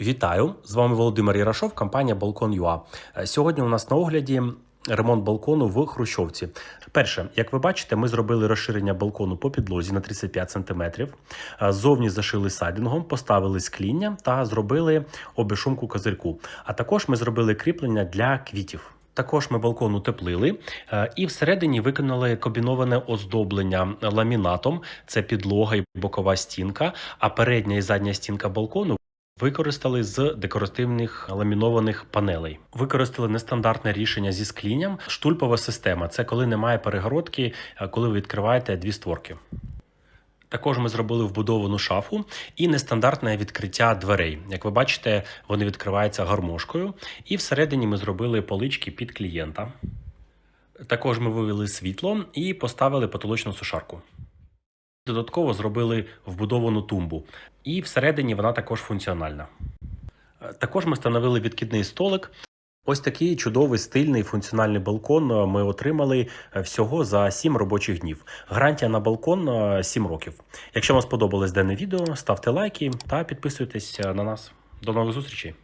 Вітаю! З вами Володимир Ярашов, компанія Балкон.ua. Е, Сьогодні у нас на огляді ремонт балкону в Хрущовці. Перше, як ви бачите, ми зробили розширення балкону по підлозі на 35 см. Зовні зашили сайдингом, поставили скління та зробили обешумку козирку. А також ми зробили кріплення для квітів. Також ми балкон утеплили е, і всередині виконали комбіноване оздоблення ламінатом. Це підлога і бокова стінка, а передня і задня стінка балкону Використали з декоративних ламінованих панелей. Використали нестандартне рішення зі склінням. Штульпова система це коли немає перегородки, коли ви відкриваєте дві створки. Також ми зробили вбудовану шафу і нестандартне відкриття дверей. Як ви бачите, вони відкриваються гармошкою. І всередині ми зробили полички під клієнта. Також ми вивели світло і поставили потолочну сушарку. Додатково зробили вбудовану тумбу, і всередині вона також функціональна. Е, Також ми встановили відкидний столик. Ось такий чудовий стильний функціональний балкон е, ми отримали е, всього за 7 робочих днів. Гарантія на балкон е, 7 років. Якщо вам сподобалось дане відео, ставте лайки та підписуйтесь на нас. До нових зустрічей!